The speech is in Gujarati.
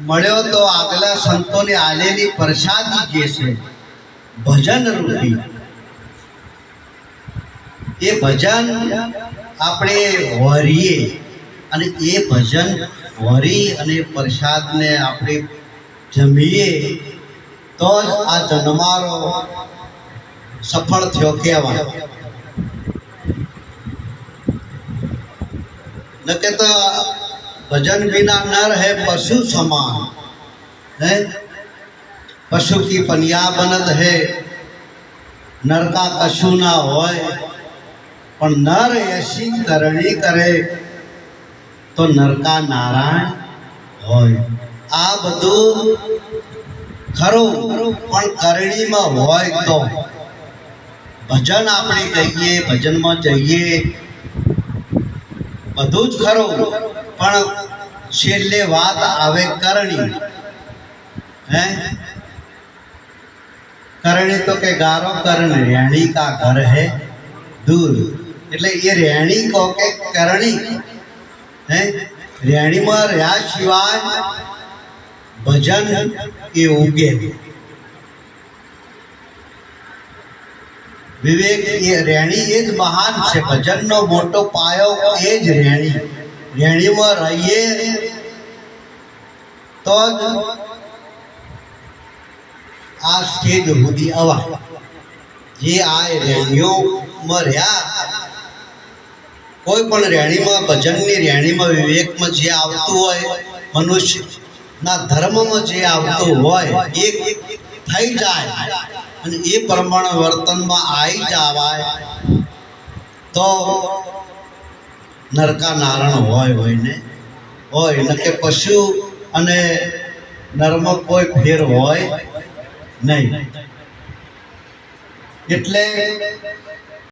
મળ્યો તો આગલા સંતોને આલેલી પ્રસાદી જે છે ભજન રૂપી. એ ભજન આપણે વરીએ અને એ ભજન વરી અને પ્રસાદને આપણે જમીએ તો જ આ જન્મારો સફળ થયો કહેવાય. ન કે તો भजन बिना नर है पशु समान है पशु की पनिया बनद है नर का कशु ना હોય પણ નર એસી કરણી કરે તો નરકા નારાયણ હોય આ બધું ખરું પણ કરણીમાં હોય તો ભજન આપણે કહીએ ભજનમાં જઈએ બધું જ ખરું, પણ છેલ્લે વાત આવે કરણી. હે? કરણી તો કે ગારો કરણ રેણી કા ઘર હે દૂર. એટલે એ રેણી કહો કે કરણી. હે? રેણીમાં રહ્યા સિવાય ભજન એ ઉગે. વિવેક એ રેણી એ જ મહાન છે. ભજનનો મોટો પાયો એ જ રેણી. રેણીમાં રહીએ તો જ આ સ્ટેજ સુધી અવાય. જે આ રેણીઓમાં રહ્યા, કોઈ પણ રેણીમાં, ભજનની રેણીમાં, વિવેકમાં જે આવતું હોય, મનુષ્યના ધર્મમાં જે આવતું હોય, એ થઈ જાય. અને એ પ્રમાણે વર્તનમાં આવી જવાય તો નરકા નારણ હોય હોય ને હોય, ન કે પશુ અને નરમાં કોઈ ફેર હોય નહીં. એટલે